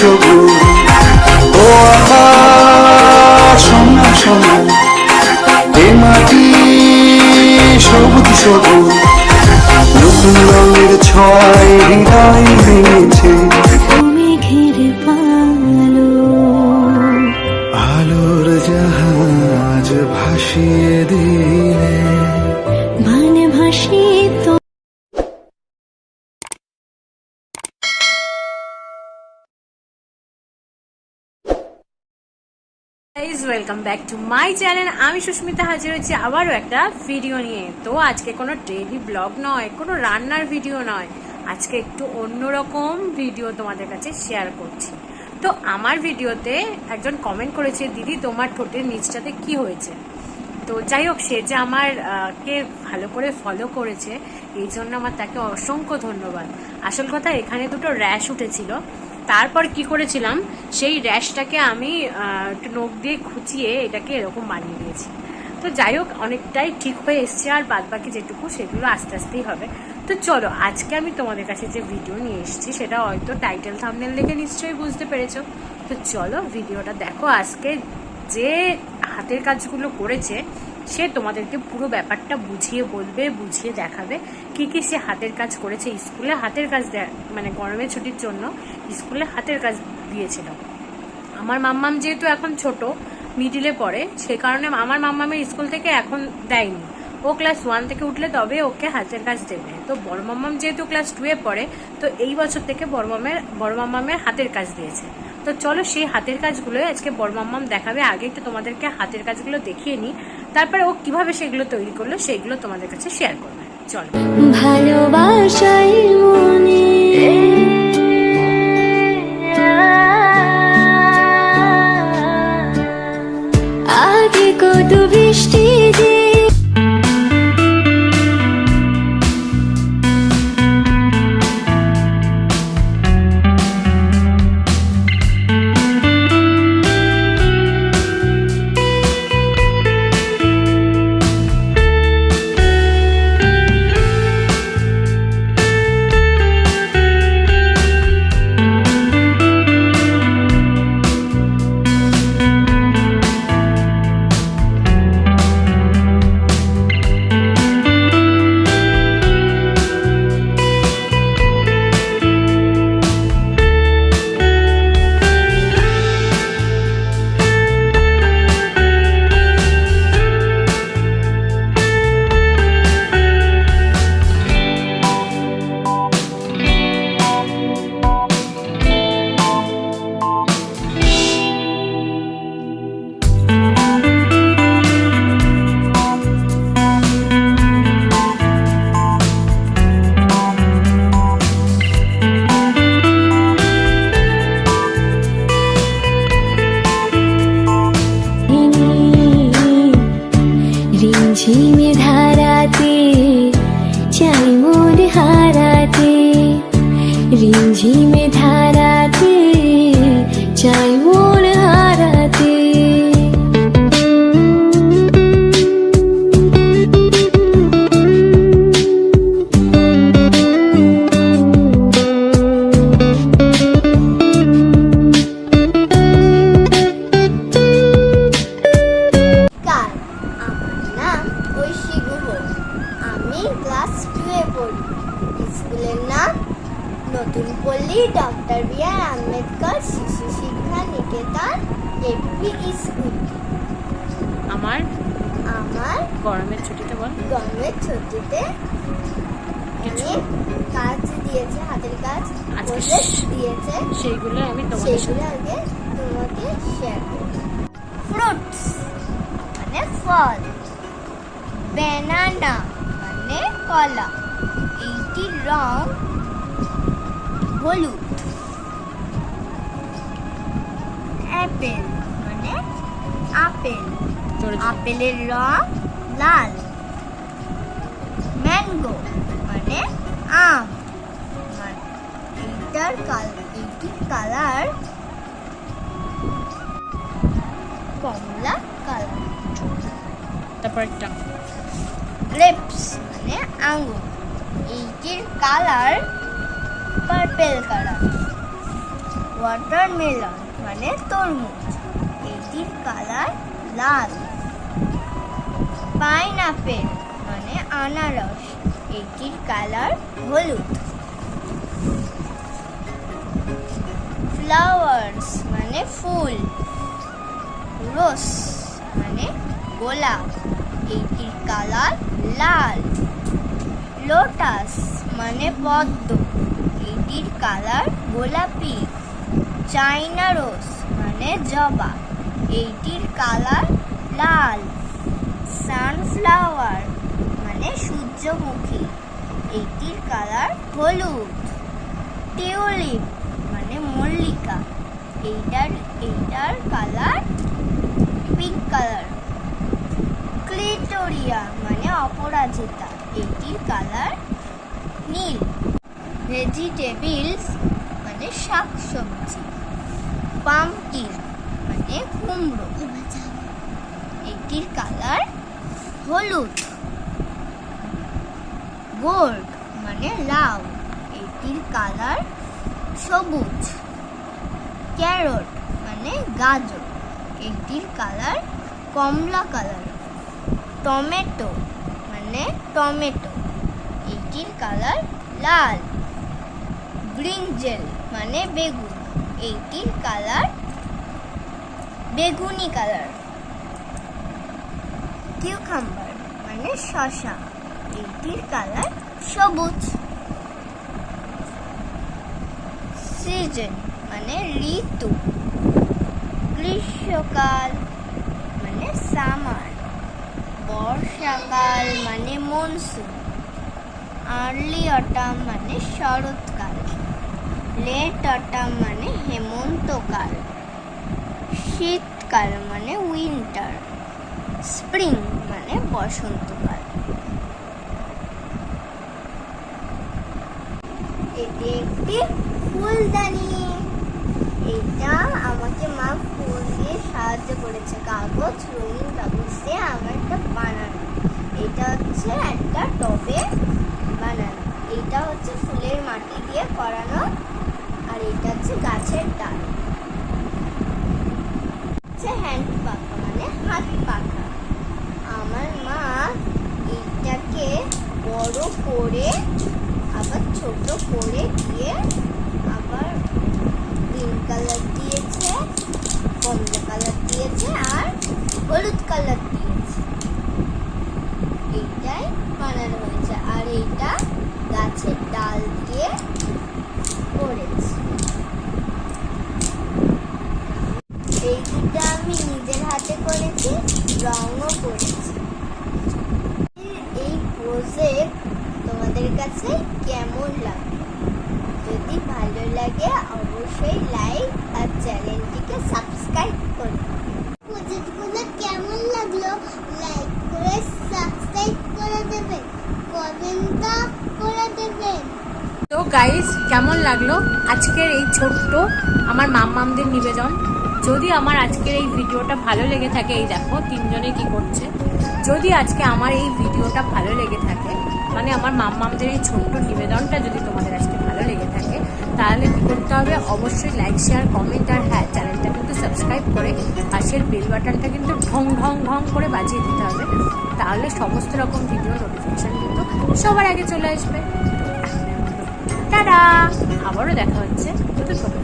সবুজ ও আকাশ সোনা সোনা এ মাটি সবুজ সবুজ নতুন রঙের ছয় হৃদয় guys welcome back to my channel আমি সুস্মিতা হাজির হয়েছি আবারও একটা ভিডিও নিয়ে। তো আজকে কোনো ডেইলি ব্লগ নয়, কোনো রান্নার ভিডিও নয়। আজকে একটু অন্যরকম ভিডিও তোমাদের কাছে শেয়ার করছি। তো আমার ভিডিওতে একজন কমেন্ট করেছে, দিদি, তোমার ঠোঁটের নিচটাতে কি হয়েছে? তো যাই হোক, সে যে আমার কে ভালো করে ফলো করেছে, এই জন্য আমার তাকে অসংখ্য ধন্যবাদ। আসল কথা, এখানে দুটো র্যাশ উঠেছিল। তারপর কি করেছিলাম? সেই র্যাশটাকে আমি একটু নখ দিয়ে খুঁচিয়ে এটাকে এরকম বানিয়ে দিয়েছি তো যাই হোক, অনেকটাই ঠিক হয়ে এসছে আর বাদ বাকি যেটুকু সেগুলো আস্তে আস্তেই হবে। তো চলো, আজকে আমি তোমাদের কাছে যে ভিডিও নিয়ে এসেছি, সেটা হয়তো টাইটেল থামনেল দেখে নিশ্চয়ই বুঝতে পেরেছ। তো চলো ভিডিওটা দেখো আজকে যে হাতের কাজগুলো করেছে সে তোমাদেরকে পুরো ব্যাপারটা বুঝিয়ে বলবে, বুঝিয়ে দেখাবে কি কি সে হাতের কাজ করেছে স্কুলে। হাতের কাজ মানে গরমের ছুটির জন্য স্কুলে হাতের কাজ দিয়েছিল। আমার মাম্মাম যেহেতু এখন ছোট মিডিলে পড়ে, সে কারণে আমার মাম্মামের স্কুল থেকে এখন দেয়নি। ও ক্লাস ওয়ান থেকে উঠলে তবে ওকে হাতের কাজ দেবে। তো বড় মাম্মাম যেহেতু ক্লাস টুয়ে পড়ে, তো এই বছর থেকে বড় মামের, বড় মাম্মামের হাতের কাজ দিয়েছে। তো চলো সেই হাতের কাজগুলোই আজকে বড় মাম্মাম দেখাবে। আগে একটু তোমাদেরকে হাতের কাজগুলো দেখিয়ে নিই। তারপরে ও কীভাবে সেগুলো তৈরি করল সেগুলো তোমাদের কাছে শেয়ার করবে। চলো। ভালোবাসাই চাই মন হারাতে রিমঝিমে ধারাতে আম্বেদকর শিশু শিক্ষা নিকেতন এপি স্কুল আমার আমার গরমের ছুটিতে বল। গরমের ছুটিতে কিছু? কাজ দিয়েছে হাতের কাজ প্রজেক্ট দিয়েছে। সেইগুলো আমি তোমাদের সাথে আগে তোমাকে শেয়ার করব। ফ্রুটস মানে ফল। ব্যানানা মানে কলা। এইটির রং হলুদ। অ্যাপেল মানে আপেল। আপেলের রং লাল। ম্যাঙ্গো মানে আম। এইটার কাল এইটির কালার কমলা কালার। তারপর একটা। গ্রেপস মানে আঙ্গুর। এইটির কালার পার্পেল কালার ওয়াটারমেলন মানে তরমুজ। এইটির কালার লাল। পাইনাপেল মানে আনারস। এইটির কালার হলুদ। ফ্লাওয়ার্স মানে ফুল। রোস মানে গোলাপ। এইটির কালার লাল। লোটাস মানে পদ্ম। এটির কালার গোলাপি। চাইনা রোজ মানে জবা। এইটির কালার লাল। সানফ্লাওয়ার মানে সূর্যমুখী। এইটির কালার হলুদ। টিউলিপ মানে মল্লিকা। এইটার এইটার কালার পিঙ্ক কালার। ক্লিটোরিয়া মানে অপরাজিতা। এটির কালার নীল। ভেজিটেবলস মানে শাকসবজি। পাম্পকিন মানে কুমড়ো। এটির কালার হলুদ গোল্ড মানে লাউ এটির কালার সবুজ ক্যারট মানে গাজর। এটির কালার কমলা কালার টমেটো মানে টমেটো। এটির কালার লাল। ব্রিঞ্জেল মানে বেগুন। এইটির কালার বেগুনি কালার কিউকাম্বার মানে শসা এইটির কালার সবুজ সিজন মানে ঋতু, গ্রীষ্মকাল মানে সামার বর্ষাকাল মানে মনসুন আর্লি অটাম মানে শরৎকাল। লেট অটাম মানে হেমন্তকাল, শীতকাল মানে উইন্টার স্প্রিং মানে বসন্তকাল। এটি একটি ফুলদানি। এটা আমাকে মা ফুল দিয়ে সাহায্য করেছে, কাগজ, রঙিন কাগজ দিয়ে আমার একটা বানানো। এটা হচ্ছে একটা টবে বানানো। এটা হচ্ছে ফুলের মাটি দিয়ে করানো এটা হচ্ছে গাছের ডাল। হচ্ছে হ্যান্ড পাখা মানে হাত পাখা। আমার মা এইটাকে বড় করে, আবার ছোট করে দিয়ে আবার গ্রিন কালার দিয়েছে, কমলা কালার দিয়েছে আর হলুদ কালার দিয়েছে। এইটাই বানানো হয়েছে। আর এইটা গাছের ডাল দিয়ে করেছে এইটা আমি নিজের হাতে করেছি রঙও করেছি এই প্রজেক্ট তোমাদের কাছে কেমন লাগে? যদি ভালো লাগে, অবশ্যই লাইক আর চ্যানেলটিকে সাবস্ক্রাইব করো। প্রজেক্টগুলো কেমন লাগল? লাইক করে সাবস্ক্রাইব করে দেবেন কমেন্টটা করে দেবেন তো গাইস কেমন লাগল? আজকের এই ছোট্ট আমার মামমামদের নিবেদন। যদি আমার আজকের এই ভিডিওটা ভালো লেগে থাকে, এই দেখো তিনজনে কি করছে। যদি আজকে আমার এই ভিডিওটা ভালো লেগে থাকে মানে আমার মামমামদের এই ছোট্ট নিবেদনটা যদি তোমাদের আজকে ভালো লেগে থাকে, তাহলে কী করতে হবে? অবশ্যই লাইক শেয়ার কমেন্ট আর হ্যাঁ চ্যানেলটা কিন্তু সাবস্ক্রাইব করে পাশের বেল বাটনটা কিন্তু ঢং ঢং ঢং করে বাজিয়ে দিতে হবে। তাহলে সমস্ত রকম ভিডিও নোটিফিকেশান কিন্তু সবার আগে চলে আসবে। টাটা! আবারও দেখা হচ্ছে নতুন কোনো